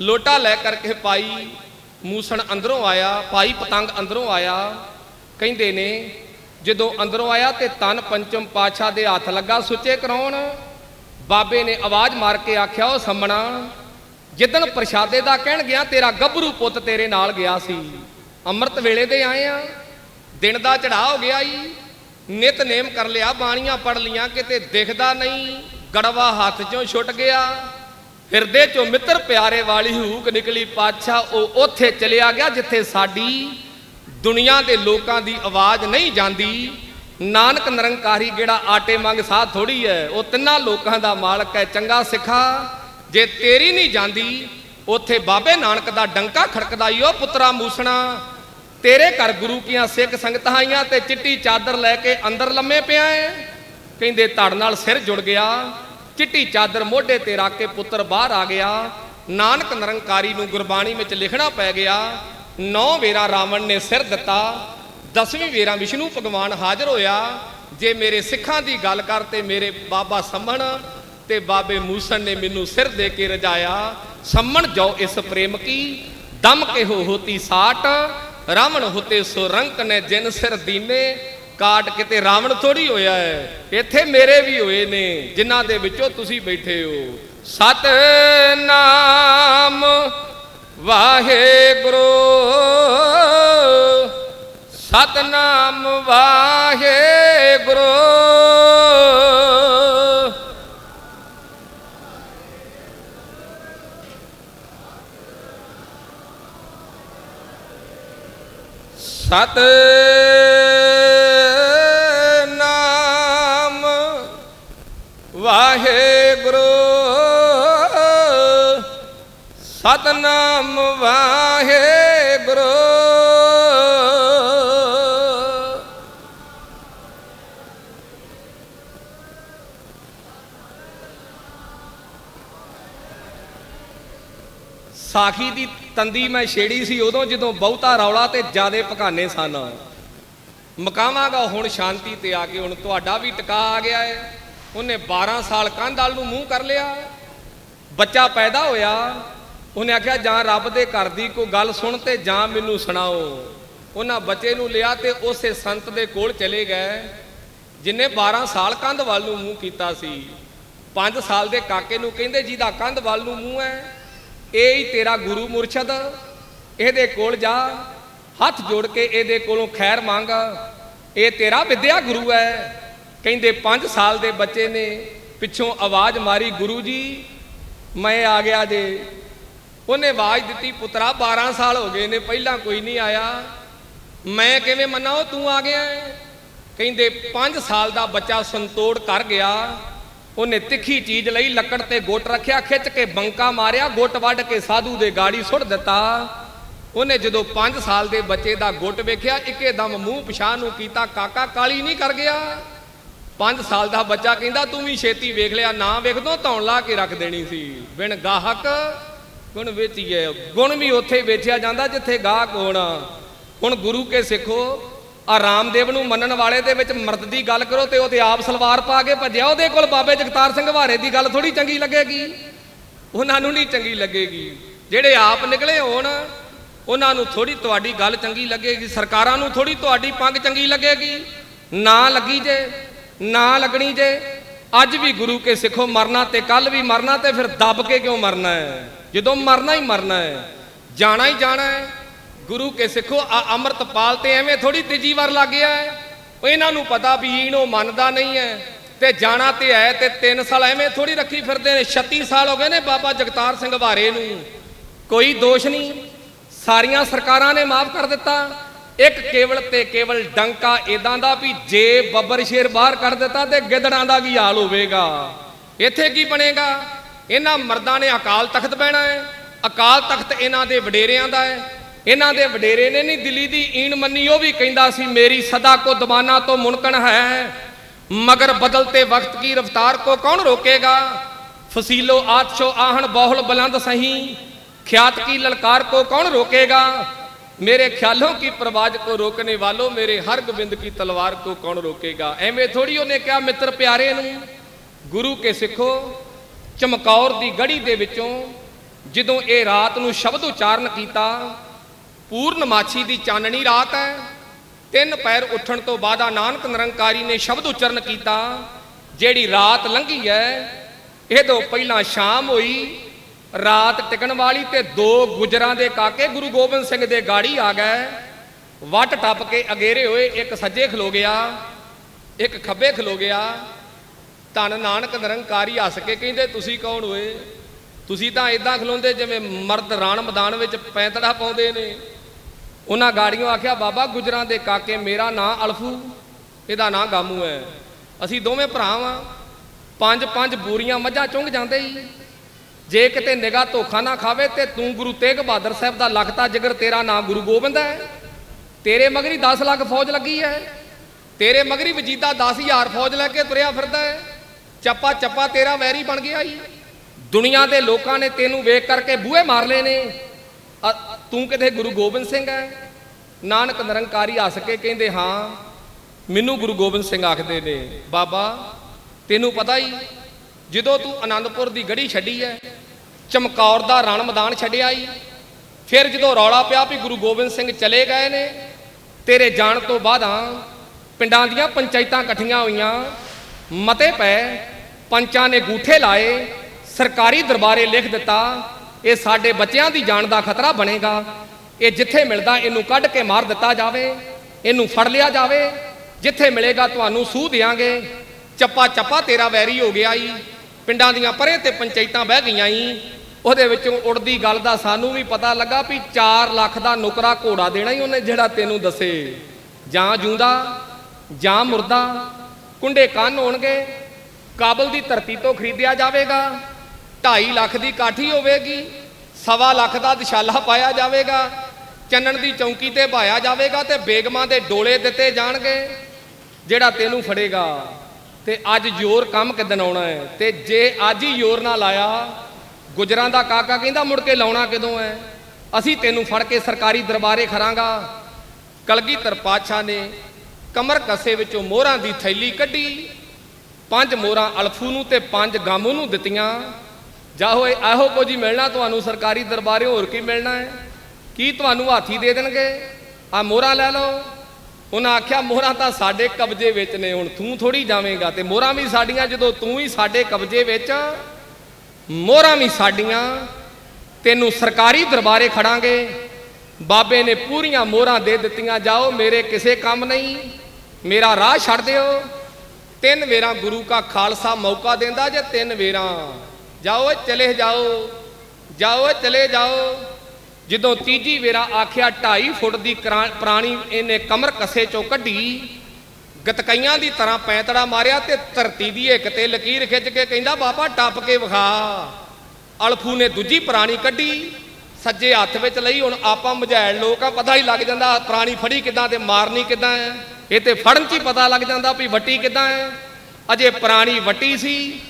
ਲੋਟਾ ਲੈ ਕਰਕੇ ਪਾਈ ਮੂਸਣ ਅੰਦਰੋਂ ਆਇਆ ਭਾਈ ਪਤੰਗ ਅੰਦਰੋਂ ਆਇਆ। ਕਹਿੰਦੇ ਨੇ, ਜਦੋਂ ਅੰਦਰੋਂ ਆਇਆ ਤੇ ਤਨ ਪੰਚਮ ਪਾਛਾ ਦੇ ਹੱਥ ਲੱਗਾ ਸੁੱਚੇ ਕਰਾਉਣ। ਬਾਬੇ ਨੇ ਆਵਾਜ਼ ਮਾਰ ਕੇ ਆਖਿਆ, ਉਹ ਸੰਮਣਾ, ਜਿੱਦਣ ਪ੍ਰਸ਼ਾਦੇ ਦਾ ਕਹਿਣ ਗਿਆ, ਤੇਰਾ ਗੱਭਰੂ ਪੁੱਤ ਤੇਰੇ ਨਾਲ ਗਿਆ ਸੀ। ਅੰਮ੍ਰਿਤ ਵੇਲੇ ਦੇ ਆਏ ਆ, ਦਿਨ ਦਾ ਚੜਾ ਹੋ ਗਿਆ ਈ। ਨਿਤਨੇਮ ਕਰ ਲਿਆ, ਬਾਣੀਆਂ ਪੜ ਲੀਆਂ, ਕਿਤੇ ਦਿਖਦਾ ਨਹੀਂ। ਗੜਵਾ ਹੱਥ ਚੋਂ ਛੁੱਟ ਗਿਆ। ਹਿਰਦੇ ਚੋਂ ਮਿੱਤਰ ਪਿਆਰੇ ਵਾਲੀ ਹੂਕ ਨਿਕਲੀ ਪਾਤਸ਼ਾਹ, ਉਹ ਉੱਥੇ ਚਲਿਆ ਗਿਆ ਜਿੱਥੇ ਸਾਡੀ ਦੁਨੀਆ ਦੇ ਲੋਕਾਂ ਦੀ ਆਵਾਜ਼ ਨਹੀਂ ਜਾਂਦੀ। ਨਾਨਕ ਨਿਰੰਕਾਰੀ ਜਿਹੜਾ ਆਟੇ ਮੰਗ ਸਾਹ ਥੋੜੀ ਹੈ ਉਹ ਤਿੰਨਾਂ ਲੋਕਾਂ ਦਾ ਮਾਲਕ ਹੈ ਚੰਗਾ ਸਿੱਖਾ। ਜੇ ਤੇਰੀ ਨਹੀਂ ਜਾਂਦੀ, ਉੱਥੇ ਬਾਬੇ ਨਾਨਕ ਦਾ ਡੰਕਾ ਖੜਕਦਾ ਈ ਉਹ ਪੁੱਤਰਾ ਮੂਸਣਾ। ਤੇਰੇ ਘਰ ਗੁਰੂ ਕੀਆਂ ਸਿੱਖ ਸੰਗਤਾਂ ਆਈਆਂ ਤੇ ਚਿੱਟੀ ਚਾਦਰ ਲੈ ਕੇ ਅੰਦਰ ਲੰਮੇ ਪਿਆ ਹੈ ਕਹਿੰਦੇ ਧੜ ਨਾਲ ਸਿਰ ਜੁੜ ਗਿਆ। ਚਿੱਟੀ ਚਾਦਰ ਮੋਢੇ ਤੇ ਰੱਖ ਕੇ ਪੁੱਤਰ ਬਾਹਰ ਆ ਗਿਆ। ਨਾਨਕ ਨਿਰੰਕਾਰੀ ਨੂੰ ਗੁਰਬਾਣੀ ਵਿੱਚ ਲਿਖਣਾ ਪੈ ਗਿਆ। ਨੌ ਵੇਰਾ ਰਾਵਣ ਨੇ ਸਿਰ ਦਿੱਤਾ। ਦਸਵੀਂ ਵੇਰਾ ਵਿਸ਼ਨੂੰ ਭਗਵਾਨ ਹਾਜ਼ਰ ਹੋਇਆ। ਜੇ ਮੇਰੇ ਸਿੱਖਾਂ ਦੀ ਗੱਲ ਕਰ ਤੇ ਮੇਰੇ ਬਾਬਾ ਸੰਮਣ ਤੇ ਬਾਬੇ ਮੂਸਨ ਨੇ ਮੈਨੂੰ ਸਿਰ ਦੇ ਕੇ ਰਜਾਇਆ। ਸੰਮਣ ਜੋ ਇਸ ਪ੍ਰੇਮ ਕੀ, ਦਮ ਕੇ ਹੋ ਹੋਤੀ ਸਾਟ, ਰਾਵਣ ਹੋਤੇ ਸੋ ਰੰਕ ਨੇ ਜਿਨ ਸਿਰ ਦੀਨੇ। ਕਾਟ ਕਿਤੇ ਰਾਵਣ ਥੋੜੀ ਹੋਇਆ ਹੈ। ਇੱਥੇ ਮੇਰੇ ਵੀ ਹੋਏ ਨੇ, ਜਿਨ੍ਹਾਂ ਦੇ ਵਿੱਚੋਂ ਤੁਸੀਂ ਬੈਠੇ ਹੋ। ਸਤ ਨਾਮ ਵਾਹਿਗੁਰੂ। ਸਤਨਾਮ ਵਾਹਿਗੁਰੂ। ਸਤ ਸਤਨਾਮ ਵਾਹਿਗੁਰੂ। ਸਾਖੀ ਦੀ ਤੰਦੀ ਮੈਂ ਛੇੜੀ ਸੀ, ਉਦੋਂ ਜਦੋਂ ਬਹੁਤਾ ਰੌਲਾ ਤੇ ਜਿਆਦੇ ਪਕਾਨੇ ਸਨ। ਮਕਾਵਾਂਗਾ ਹੁਣ ਸ਼ਾਂਤੀ ਤੇ ਆ ਕੇ ਹੁਣ ਤੁਹਾਡਾ ਵੀ ਟਿਕਾ ਆ ਗਿਆ ਹੈ ਉਹਨੇ 12 ਸਾਲ ਕੰਧ ਵਾਲ ਨੂੰ ਮੂੰਹ ਕਰ ਲਿਆ। ਬੱਚਾ ਪੈਦਾ ਹੋਇਆ। ਉਹਨੇ ਆਖਿਆ, ਜਾਂ ਰੱਬ ਦੇ ਘਰ ਦੀ ਕੋਈ ਗੱਲ ਸੁਣ ਤੇ ਜਾਂ ਮੈਨੂੰ ਸੁਣਾਓ। ਉਹਨਾਂ ਬੱਚੇ ਨੂੰ ਲਿਆ ਤੇ ਉਸੇ ਸੰਤ ਦੇ ਕੋਲ ਚਲੇ ਗਏ, ਜਿਨੇ 12 ਸਾਲ ਕੰਧ ਵੱਲ ਨੂੰ ਮੂੰਹ ਕੀਤਾ ਸੀ। 5 ਸਾਲ ਦੇ ਕਾਕੇ ਨੂੰ ਕਹਿੰਦੇ, ਜਿਹਦਾ ਕੰਧ ਵੱਲ ਨੂੰ ਮੂੰਹ ਹੈ, ਇਹ ਹੀ ਤੇਰਾ ਗੁਰੂ ਮੁਰਸ਼ਦ। ਇਹਦੇ ਕੋਲ ਜਾ, ਹੱਥ ਜੋੜ ਕੇ ਇਹਦੇ ਕੋਲੋਂ ਖੈਰ ਮੰਗ। ਇਹ ਤੇਰਾ ਵਿਦਿਆ ਗੁਰੂ ਹੈ। ਕਹਿੰਦੇ 5 ਸਾਲ ਦੇ ਬੱਚੇ ਨੇ ਪਿੱਛੋਂ ਆਵਾਜ਼ ਮਾਰੀ, ਗੁਰੂ ਜੀ, ਮੈਂ ਆ ਗਿਆ ਜੇ। ਉਹਨੇ ਆਵਾਜ਼ ਦਿੱਤੀ, ਪੁੱਤਰਾ 12 ਸਾਲ ਹੋ ਗਏ ਨੇ, ਪਹਿਲਾਂ ਕੋਈ ਨਹੀਂ ਆਇਆ। ਮੈਂ ਕਿਵੇਂ ਮੰਨਾਂ, ਉਹ ਤੂੰ ਆ ਗਿਆ ਕਹਿੰਦੇ 5 ਸਾਲ ਦਾ ਬੱਚਾ ਸੰਤੋੜ ਕਰ ਗਿਆ। ਉਹਨੇ ਤਿੱਖੀ ਚੀਜ਼ ਲਈ ਲੱਕੜ ਤੇ ਗੁੱਟ ਰੱਖਿਆ, ਖਿੱਚ ਕੇ ਬੰਕਾ ਮਾਰਿਆ, ਗੁੱਟ ਵੱਢ ਕੇ ਸਾਧੂ ਦੇ ਗਾੜੀ ਸੁੱਟ ਦਿੱਤਾ। ਉਹਨੇ ਜਦੋਂ 5 ਸਾਲ ਦੇ ਬੱਚੇ ਦਾ ਗੁੱਟ ਵੇਖਿਆ ਇੱਕੇ ਦਮ ਮੂੰਹ ਪਿਛਾਂ ਨੂੰ ਕੀਤਾ, ਕਾਕਾ ਕਾਲੀ ਨਹੀਂ ਕਰ ਗਿਆ। 5 ਸਾਲ ਦਾ ਬੱਚਾ ਕਹਿੰਦਾ, ਤੂੰ ਵੀ ਛੇਤੀ ਵੇਖ ਲਿਆ, ਨਾ ਵੇਖਦੋਂ, ਧੌਣ ਲਾ ਕੇ ਰੱਖ ਦੇਣੀ ਸੀ। ਬਿਨ ਗਾਹਕ ਗੁਣ ਵੇਚੀਏ। ਗੁਣ ਵੀ ਉੱਥੇ ਵੇਚਿਆ ਜਾਂਦਾ ਜਿੱਥੇ ਗਾਹਕ ਹੋਣਾ। ਹੁਣ ਗੁਰੂ ਕੇ ਸਿੱਖੋ, ਆ ਰਾਮਦੇਵ ਨੂੰ ਮੰਨਣ ਵਾਲੇ ਦੇ ਵਿੱਚ ਮਰਦ ਦੀ ਗੱਲ ਕਰੋ ਤੇ ਉਹ ਤੇ ਆਪ ਸਲਵਾਰ ਪਾ ਕੇ ਭੱਜਿਆ। ਉਹਦੇ ਕੋਲ ਬਾਬੇ ਜਗਤਾਰ ਸਿੰਘ ਵਾਰੇ ਦੀ ਗੱਲ ਥੋੜੀ ਚੰਗੀ ਲੱਗੇਗੀ। ਉਹਨਾਂ ਨੂੰ ਨਹੀਂ ਚੰਗੀ ਲੱਗੇਗੀ। ਜਿਹੜੇ ਆਪ ਨਿਕਲੇ ਹੋਣ, ਉਹਨਾਂ ਨੂੰ ਥੋੜੀ ਤੁਹਾਡੀ ਗੱਲ ਚੰਗੀ ਲੱਗੇਗੀ। ਸਰਕਾਰਾਂ ਨੂੰ ਥੋੜੀ ਤੁਹਾਡੀ ਪੰਗ ਚੰਗੀ ਲੱਗੇਗੀ। ਨਾ ਲੱਗੀ ਜੇ, ਨਾ ਲੱਗਣੀ ਜੇ। ਅੱਜ ਵੀ ਗੁਰੂ ਕੇ ਸਿੱਖੋ, ਮਰਨਾ ਤੇ ਕੱਲ ਵੀ ਮਰਨਾ ਤੇ ਫਿਰ ਦੱਬ ਕੇ ਕਿਉਂ ਮਰਨਾ ਹੈ? ਜਦੋਂ ਮਰਨਾ ਹੀ ਮਰਨਾ ਹੈ, ਜਾਣਾ ਹੀ ਜਾਣਾ ਹੈ। ਗੁਰੂ ਕੇ ਸਿੱਖੋ, ਆ ਅੰਮ੍ਰਿਤਪਾਲ ਤੇ ਐਵੇਂ ਥੋੜੀ ਤੀਜੀ ਵਾਰ ਲੱਗ ਗਿਆ ਹੈ। ਇਹਨਾਂ ਨੂੰ ਪਤਾ ਵੀ ਇਹਨੂੰ ਮੰਨਦਾ ਨਹੀਂ ਹੈ। ਤੇ ਜਾਣਾ ਤੇ ਹੈ ਤੇ 3 ਸਾਲ ਐਵੇਂ ਥੋੜੀ ਰੱਖੀ ਫਿਰਦੇ ਨੇ। 36 ਸਾਲ ਹੋ ਗਏ ਨੇ ਬਾਬਾ ਜਗਤਾਰ ਸਿੰਘ ਹਵਾਰੇ ਨੂੰ। ਕੋਈ ਦੋਸ਼ ਨਹੀਂ। ਸਾਰੀਆਂ ਸਰਕਾਰਾਂ ਨੇ ਮਾਫ ਕਰ ਦਿੱਤਾ। ਇੱਕ ਕੇਵਲ ਤੇ ਕੇਵਲ ਡੰਕਾ ਇਦਾਂ ਦਾ ਵੀ ਜੇ ਬੱਬਰ ਸ਼ੇਰ ਬਾਹਰ ਕੱਢ ਦਿੱਤਾ ਤੇ ਗਿੱਦੜਾਂ ਦਾ ਕੀ ਹਾਲ ਹੋਵੇਗਾ। ਇੱਥੇ ਕੀ ਬਣੇਗਾ? ਇਹਨਾਂ ਮਰਦਾਂ ਨੇ ਅਕਾਲ ਤਖਤ ਬਹਿਣਾ ਹੈ ਅਕਾਲ ਤਖਤ ਇਹਨਾਂ ਦੇ ਵਡੇਰਿਆਂ ਦਾ ਹੈ ਇਹਨਾਂ ਦੇ ਵਡੇਰੇ ਨੇ ਨਹੀਂ ਦਿੱਲੀ ਦੀ ਈਣ ਮੰਨੀ ਉਹ ਵੀ ਕਹਿੰਦਾ ਸੀ ਮੇਰੀ ਸਦਾ ਕੋ ਦਮਾਨਾ ਤੋਂ ਮੁਨਕਣ ਹੈ ਮਗਰ ਬਦਲਤੇ ਵਕਤ ਕੀ ਰਫਤਾਰ ਕੋ ਕੌਣ ਰੋਕੇਗਾ ਫਸੀਲੋ ਆਤਸ਼ੋ ਆਹਣ ਬਹੁਲ ਬੁਲੰਦ ਸਹੀ ख्यात की ललकार को कौन रोकेगा मेरे ख्यालों की प्रवाज को रोकने वालों मेरे हर गोबिंद की तलवार को कौन रोकेगा ਐਵੇਂ ਥੋੜੀ ਉਹਨੇ ਕਿਹਾ ਮਿੱਤਰ ਪਿਆਰੇ ਨੂੰ ਗੁਰੂ ਕੇ ਸਿੱਖੋ ਚਮਕੌਰ ਦੀ ਗੜੀ ਦੇ ਵਿੱਚੋਂ ਜਦੋਂ ਇਹ ਰਾਤ ਨੂੰ ਸ਼ਬਦ ਉਚਾਰਨ ਕੀਤਾ ਪੂਰਨਮਾਛੀ ਦੀ ਚਾਨਣੀ ਰਾਤ ਹੈ, ਤਿੰਨ ਪੈਰ ਉੱਠਣ ਤੋਂ ਬਾਅਦ ਆ ਨਾਨਕ ਨਿਰੰਕਾਰੀ ਨੇ ਸ਼ਬਦ ਉਚਰਨ ਕੀਤਾ, ਜਿਹੜੀ ਰਾਤ ਲੰਘੀ ਹੈ ਇਹ ਤੋਂ ਪਹਿਲਾਂ ਸ਼ਾਮ ਹੋਈ, ਰਾਤ ਟਿਕਣ ਵਾਲੀ ਤੇ ਦੋ ਗੁਜਰਾਂ ਦੇ ਕਾਕੇ ਗੁਰੂ ਗੋਬਿੰਦ ਸਿੰਘ ਦੇ ਗਾੜੀ ਆ ਗਏ, ਵੱਟ ਟੱਪ ਕੇ ਅਗੇਰੇ ਹੋਏ, ਇੱਕ ਸੱਜੇ ਖਲੋ ਗਿਆ, ਇੱਕ ਖੱਬੇ ਖਲੋ ਗਿਆ ਧੰਨ ਨਾਨਕ ਨਿਰੰਕਾਰੀ ਹੱਸ ਕੇ ਕਹਿੰਦੇ, ਤੁਸੀਂ ਕੌਣ ਹੋਏ? ਤੁਸੀਂ ਤਾਂ ਇਦਾਂ ਖਲੋਂਦੇ ਜਿਵੇਂ ਮਰਦ ਰਾਣ ਮੈਦਾਨ ਵਿੱਚ ਪੈਂਤੜਾ ਪਾਉਂਦੇ ਨੇ। ਉਹਨਾਂ ਗਾੜੀਆਂ ਆਖਿਆ, ਬਾਬਾ ਗੁਜਰਾਂ ਦੇ ਕਾਕੇ, ਮੇਰਾ ਨਾਂ ਅਲਫੂ, ਇਹਦਾ ਨਾਂ ਗਾਮੂ ਹੈ। ਅਸੀਂ ਦੋਵੇਂ ਭਰਾ ਵਾਂ। ਪੰਜ ਪੰਜ ਬੋਰੀਆਂ ਮੱਝਾਂ ਚੁੰਗ ਜਾਂਦੇ ਹੀ ਜੇ ਕਿਤੇ ਨਿਗਾਹ ਧੋਖਾ ਨਾ ਖਾਵੇ ਤੇ ਤੂੰ ਗੁਰੂ ਤੇਗ ਬਹਾਦਰ ਸਾਹਿਬ ਦਾ ਲਖਤਾ ਜਿਗਰ ਤੇਰਾ ਨਾਂ ਗੁਰੂ ਗੋਬਿੰਦ ਹੈ। ਤੇਰੇ ਮਗਰੀ 10 ਲੱਖ ਫੌਜ ਲੱਗੀ ਹੈ। ਤੇਰੇ ਮਗਰੀ ਵਜੀਦਾ 10000 ਫੌਜ ਲੈ ਕੇ ਤੁਰਿਆ ਫਿਰਦਾ ਹੈ। ਚੱਪਾ ਚੱਪਾ ਤੇਰਾ ਵੈਰੀ ਬਣ ਗਿਆ ਈ। ਦੁਨੀਆ ਦੇ ਲੋਕਾਂ ਨੇ ਤੈਨੂੰ ਵੇਖ ਕਰਕੇ ਬੂਹੇ ਮਾਰ ਲਏ ਨੇ। ਅ- ਤੂੰ ਕਿਤੇ ਗੁਰੂ ਗੋਬਿੰਦ ਸਿੰਘ ਹੈ ਨਾਨਕ ਨਿਰੰਕਾਰੀ ਹੱਸ ਕੇ ਕਹਿੰਦੇ, ਹਾਂ, ਮੈਨੂੰ ਗੁਰੂ ਗੋਬਿੰਦ ਸਿੰਘ ਆਖਦੇ ਨੇ। ਬਾਬਾ, ਤੈਨੂੰ ਪਤਾ ਹੀ ਜਦੋਂ ਤੂੰ ਆਨੰਦਪੁਰ ਦੀ ਗੜੀ ਛੱਡੀ ਹੈ ਚਮਕੌਰ ਦਾ ਰਣ ਮੈਦਾਨ ਛੱਡਿਆ ਹੀ ਫਿਰ ਜਦੋਂ ਰੌਲਾ ਪਿਆ ਵੀ ਗੁਰੂ ਗੋਬਿੰਦ ਸਿੰਘ ਚਲੇ ਗਏ ਨੇ, ਤੇਰੇ ਜਾਣ ਤੋਂ ਬਾਅਦਾਂ ਪਿੰਡਾਂ ਦੀਆਂ ਪੰਚਾਇਤਾਂ ਇਕੱਠੀਆਂ ਹੋਈਆਂ, ਮਤੇ ਪਏ ਪੰਚਾਂ ਨੇ ਗੂਠੇ ਲਾਏ, ਸਰਕਾਰੀ ਦਰਬਾਰੇ ਲਿਖ ਦਿੱਤਾ, ਇਹ ਸਾਡੇ ਬੱਚਿਆਂ ਦੀ ਜਾਨ ਦਾ ਖਤਰਾ ਬਣੇਗਾ। ਇਹ ਜਿੱਥੇ ਮਿਲਦਾ ਇਹਨੂੰ ਕੱਢ ਕੇ ਮਾਰ ਦਿੱਤਾ ਜਾਵੇ, ਇਹਨੂੰ ਫੜ ਲਿਆ ਜਾਵੇ, ਜਿੱਥੇ ਮਿਲੇਗਾ ਤੁਹਾਨੂੰ ਸੂਹ ਦਿਆਂਗੇ। ਚੱਪਾ ਚੱਪਾ ਤੇਰਾ ਵੈਰੀ ਹੋ ਗਿਆ ਈ। ਪਿੰਡਾਂ ਦੀਆਂ ਪਰੇ ਤੇ ਪੰਚਾਇਤਾਂ ਬਹਿ ਗਈਆਂ ਈ। ਉਹਦੇ ਵਿੱਚੋਂ ਉੜਦੀ ਗੱਲ ਦਾ ਸਾਨੂੰ ਵੀ ਪਤਾ ਲੱਗਾ ਵੀ 4 ਲੱਖ ਦਾ ਨੁਕਰਾ ਘੋੜਾ ਦੇਣਾ ਹੀ ਉਹਨੇ ਜਿਹੜਾ ਤੈਨੂੰ ਦੱਸੇ। ਜਾਂ ਜੂੰਦਾ, ਜਾਂ ਮੁਰਦਾ, ਕੁੰਡੇ ਕੰਨ ਹੋਣਗੇ। ਕਾਬਲ ਦੀ ਧਰਤੀ ਤੋਂ ਖਰੀਦਿਆ ਜਾਵੇਗਾ। 2.5 ਲੱਖ ਦੀ ਕਾਠੀ ਹੋਵੇਗੀ, ਸਵਾ ਲੱਖ ਦਾ ਦਿਸ਼ਾਲਾ ਪਾਇਆ ਜਾਵੇਗਾ, ਚੰਨਣ ਦੀ ਚੌਂਕੀ ਤੇ ਭਾਇਆ ਜਾਵੇਗਾ ਤੇ ਬੇਗਮਾਂ ਦੇ ਡੋਲੇ ਦਿੱਤੇ ਜਾਣਗੇ, ਜਿਹੜਾ ਤੈਨੂੰ ਫੜੇਗਾ। ਤੇ ਅੱਜ ਜ਼ੋਰ ਕੰਮ ਕਿਦਨ ਆਉਣਾ ਹੈ? ਤੇ ਜੇ ਅੱਜ ਹੀ ਜ਼ੋਰ ਨਾਲ ਲਾਇਆ, ਗੁਜਰਾਂ ਦਾ ਕਾਕਾ ਕਹਿੰਦਾ, ਮੁੜ ਕੇ ਲਾਉਣਾ ਕਦੋਂ ਹੈ? ਅਸੀਂ ਤੈਨੂੰ ਫੜ ਕੇ ਸਰਕਾਰੀ ਦਰਬਾਰੇ ਖਰਾਂਗਾ ਕਲਗੀਧਰ ਪਾਤਸ਼ਾਹ ਨੇ ਕਮਰ ਕਸੇ ਵਿੱਚੋਂ ਮੋਹਰਾਂ ਦੀ ਥੈਲੀ ਕੱਢੀ ਪੰਜ ਮੋਹਰਾਂ ਅਲਫੂ ਨੂੰ ਤੇ ਪੰਜ ਗਾਮੂ ਨੂੰ ਦਿੱਤੀਆਂ। ਜਾਹੋ ਇਹੋ ਕੁਝ ਹੀ ਮਿਲਣਾ ਤੁਹਾਨੂੰ ਸਰਕਾਰੀ ਦਰਬਾਰੇ ਹੋਰ ਕੀ ਮਿਲਣਾ ਹੈ? ਕੀ ਤੁਹਾਨੂੰ ਹਾਥੀ ਦੇ ਦੇਣਗੇ? ਆ ਮੋਹਰਾਂ ਲੈ ਲਓ। ਉਹਨਾਂ ਆਖਿਆ, ਮੋਹਰਾਂ ਤਾਂ ਸਾਡੇ ਕਬਜ਼ੇ ਵਿੱਚ ਨੇ, ਹੁਣ ਤੂੰ ਥੋੜੀ ਜਾਵੇਂਗਾ। ਤੇ ਮੋਹਰਾਂ ਵੀ ਸਾਡੀਆਂ, ਜਦੋਂ ਤੂੰ ਹੀ ਸਾਡੇ ਕਬਜ਼ੇ ਵਿੱਚ, ਮੋਹਰਾਂ ਵੀ ਸਾਡੀਆਂ। ਤੈਨੂੰ ਸਰਕਾਰੀ ਦਰਬਾਰੇ ਖੜਾਂਗੇ। ਬਾਬੇ ਨੇ ਪੂਰੀਆਂ ਮੋਹਰਾਂ ਦੇ ਦਿੱਤੀਆਂ। ਜਾਓ, ਮੇਰੇ ਕਿਸੇ ਕੰਮ ਨਹੀਂ। ਮੇਰਾ ਰਾਹ ਛੱਡ ਦਿਓ। ਤਿੰਨ ਵੇਰਾ ਗੁਰੂ ਕਾ ਖਾਲਸਾ ਮੌਕਾ ਦਿੰਦਾ ਜੇ ਤਿੰਨ ਵੇਰਾ। ਜਾਓ ਚਲੇ ਜਾਓ। ਜਾਓ ਚਲੇ ਜਾਓ। ਜਦੋਂ ਤੀਜੀ ਵੇਰਾ ਆਖਿਆ 2.5 ਫੁੱਟ ਦੀ ਕਰਾ- ਇਹਨੇ ਕਮਰ ਕਸੇ ਚੋਂ ਕੱਢੀ। ਗਤਕਈਆਂ ਦੀ ਤਰ੍ਹਾਂ ਪੈਂਤੜਾ ਮਾਰਿਆ ਤੇ ਧਰਤੀ ਦੀ ਇੱਕ ਤੇ ਲਕੀਰ ਖਿੱਚ ਕੇ ਕਹਿੰਦਾ, ਬਾਬਾ, ਟੱਪ ਕੇ ਵਿਖਾ। ਅਲਫੂ ਨੇ ਦੂਜੀ ਪ੍ਰਾਣੀ ਕੱਢੀ। ਸੱਜੇ ਹੱਥ ਵਿੱਚ ਲਈ, ਹੁਣ ਆਪਾਂ ਮਝੈਲ ਲੋਕ ਆ, ਪਤਾ ਹੀ ਲੱਗ ਜਾਂਦਾ, ਪ੍ਰਾਣੀ ਫੜੀ ਕਿਦਾਂ ਤੇ ਮਾਰਨੀ ਕਿਦਾਂ ਹੈ? ਇਹ ਤੇ ਫੜਨ 'ਚ ਹੀ ਪਤਾ ਲੱਗ ਜਾਂਦਾ ਵੀ ਵੱਟੀ ਕਿਦਾਂ ਹੈ। ਅਜੇ ਪੁਰਾਣੀ ਵੱਟੀ ਸੀ।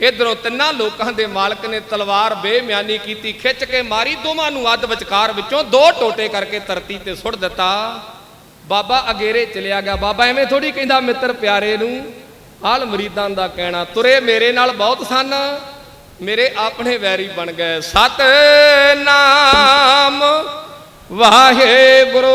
ਇਧਰੋਂ ਤਿੰਨਾਂ ਲੋਕਾਂ ਦੇ ਮਾਲਕ ਨੇ ਤਲਵਾਰ ਬੇਮਿਆਨੀ ਕੀਤੀ, ਖਿੱਚ ਕੇ ਮਾਰੀ। ਦੋਵਾਂ ਨੂੰ ਅੱਧ ਵਿਚਕਾਰ ਵਿੱਚੋਂ ਦੋ ਟੋਟੇ ਕਰਕੇ ਧਰਤੀ ਤੇ ਸੁੱਟ ਦਿੱਤਾ। ਬਾਬਾ ਅਗੇਰੇ ਚਲਿਆ ਗਿਆ। ਬਾਬਾ ਐਵੇਂ ਥੋੜੀ ਕਹਿੰਦਾ, ਮਿੱਤਰ ਪਿਆਰੇ ਨੂੰ ਆਲ ਮਰੀਦਾਂ ਦਾ ਕਹਿਣਾ, ਤੁਰੇ ਮੇਰੇ ਨਾਲ ਬਹੁਤ ਸਨ, ਮੇਰੇ ਆਪਣੇ ਵੈਰੀ ਬਣ ਗਏ। ਸਤ ਨਾਮ ਵਾਹਿਗੁਰੂ